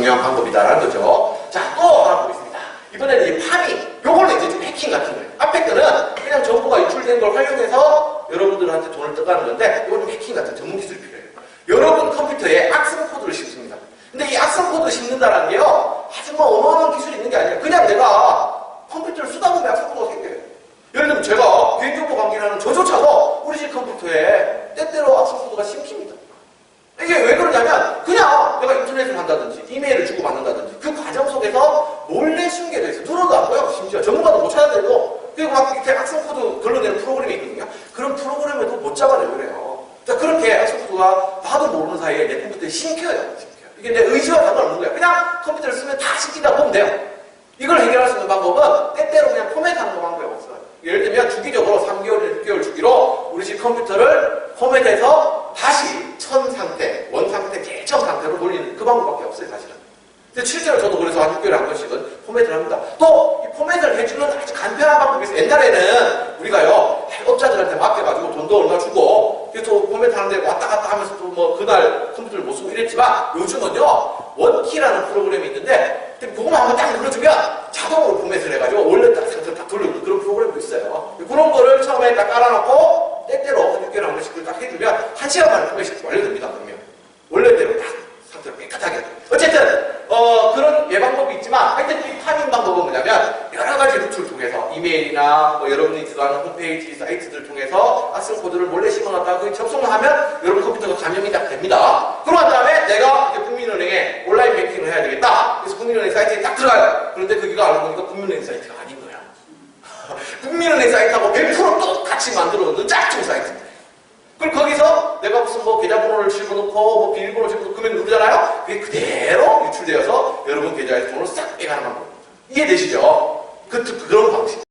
중요한 방법이다라는 거죠. 자, 또 하나 보겠습니다. 이번에는 이 파밍. 요거는 이제 좀 해킹 같은 거예요. 앞에 거는 그냥 정보가 유출된 걸 활용해서 여러분들한테 돈을 떠가는 건데, 좀 해킹 같은 전문 기술이 필요해요. 여러분 컴퓨터에 악성 코드를 심습니다. 근데 이 악성 코드 심는다는 게요, 아주 뭐 어마어마한 기술이 있는 게 아니에요. 그냥 내가 컴퓨터를 쓰다 보면 악성 코드가 생겨요. 예를 들면 제가 개인정보 관계라는 저조차도 우리 집 컴퓨터에 때때로 악성 코드가 심깁니다. 이게 왜 그러냐면 그냥 내가 인터넷을 한다든지 이메일을 주고받는다든지 그 과정 속에서 몰래 숨겨져 있어. 누르도 심지어 전문가도 못 찾아내고 그리고 막 이렇게 악성 코드 걸러내는 프로그램이 있거든요. 그런 프로그램에도 못 잡아내고 그래요. 자, 그렇게 악성 코드가 봐도 모르는 사이에 내 컴퓨터에. 심겨요. 이게 내 의지와 상관없는 거야. 그냥 컴퓨터를 쓰면 다 심긴다 보면 돼요. 이걸 해결할 수 있는 방법은 때때로 그냥 포맷하는 거 방법이 없어요. 예를 들면 주기적으로 3개월, 6개월 주기로 우리 집 컴퓨터를 포맷해서 다시 천 상태, 원 상태, 처음 상태로 돌리는 그 방법밖에 없어요, 사실은. 근데 실제로 저도 그래서 한 6개월에 한 번씩은 포맷을 합니다. 또 옛날에는 우리가요, 업자들한테 맡겨가지고 돈도 얼마 주고, 그래서 포맷 하는데 왔다 갔다 하면서 또 뭐 그날 컴퓨터를 못 쓰고 이랬지만 요즘은요, 원키라는 프로그램이 있는데, 그거만 한번 딱 눌러주면 자동으로 포맷을 해가지고 원래 딱 상태로 딱 돌려오는 그런 프로그램도 있어요. 그런 거를 처음에 딱 깔아놓고, 때때로 6개월에 한 번씩 딱 해주면 한 시간 만에 포맷이 완료됩니다, 그러면. 원래대로 딱 상태로 깨끗하게. 어쨌든 어, 그런 예방법이 있지만 하여튼 이 파밍 방법은 뭐냐면 여러 가지 루트를 통해서 이메일이나 뭐 여러분이 들어가는 홈페이지 사이트들 통해서 악성 코드를 몰래 심어놨다가 그 접속을 하면 여러분 컴퓨터가 감염이 딱 됩니다. 그러고 난 다음에 내가 이제 국민은행에 온라인 뱅킹을 해야 되겠다. 그래서 국민은행 사이트에 딱 들어가요. 그런데 거기가 알고 보니까 국민은행 사이트가 아닌 거야. 국민은행 사이트하고 100% 똑같이 만들어 놓는 짝퉁 사이트입니다. 그럼 거기서 내가 무슨 뭐 계좌번호를 집어넣고 뭐 비밀번호를 집어넣고 금액 누르잖아요? 그게 그대로 유출되어서 여러분 계좌에서 돈을 싹 빼가는 방법입니다. 이해되시죠? 그, 그런 방식.